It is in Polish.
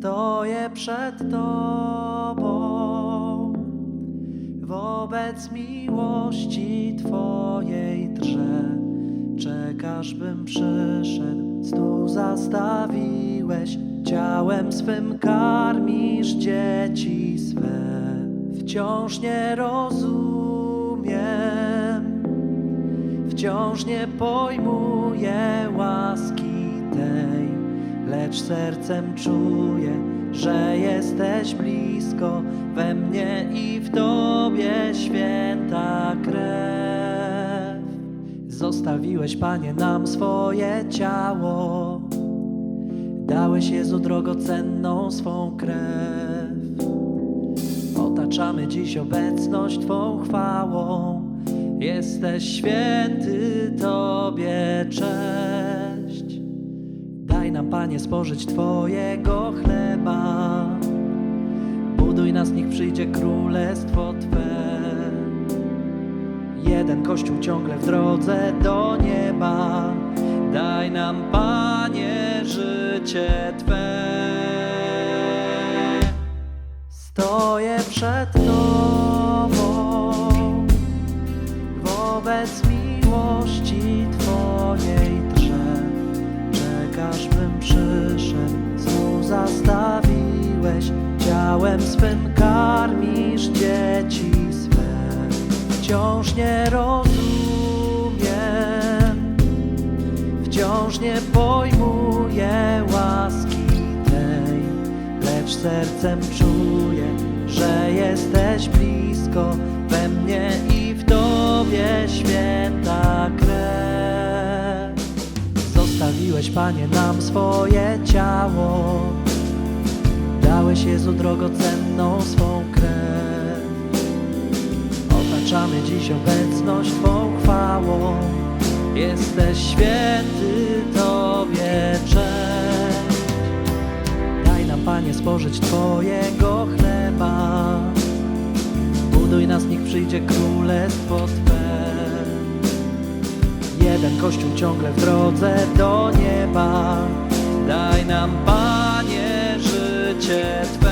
Stoję przed Tobą wobec miłości Twojej drże. Czekasz, bym przyszedł, stół zastawiłeś, ciałem swym karmisz dzieci swe. Wciąż nie rozumiem, wciąż nie pojmuję łaski tej, lecz sercem czuję, że jesteś blisko we mnie i w Tobie święta krew. Zostawiłeś, Panie, nam swoje ciało, dałeś Jezu drogocenną swą krew. Otaczamy dziś obecność Twą chwałą. Jesteś święty, Tobie cześć. Panie, spożyć Twojego chleba. Buduj nas, niech przyjdzie królestwo Twe. Jeden kościół ciągle w drodze do nieba. Daj nam, Panie, życie Twe. Stoję przed Tobą wobec miłości Twojej ciałem swym karmisz dzieci swe. Wciąż nie rozumiem, wciąż nie pojmuję łaski tej, lecz sercem czuję, że jesteś blisko we mnie i w Tobie święta krew. Zostawiłeś, Panie, nam swoje ciało, dałeś Jezu drogocenną swą krew. Otaczamy dziś obecność Twą chwałą. Jesteś święty, Tobie cześć. Daj nam, Panie, spożyć Twojego chleba. Buduj nas, niech przyjdzie królestwo Twe. Jeden kościół ciągle w drodze do nieba. Daj nam, Panie, Just.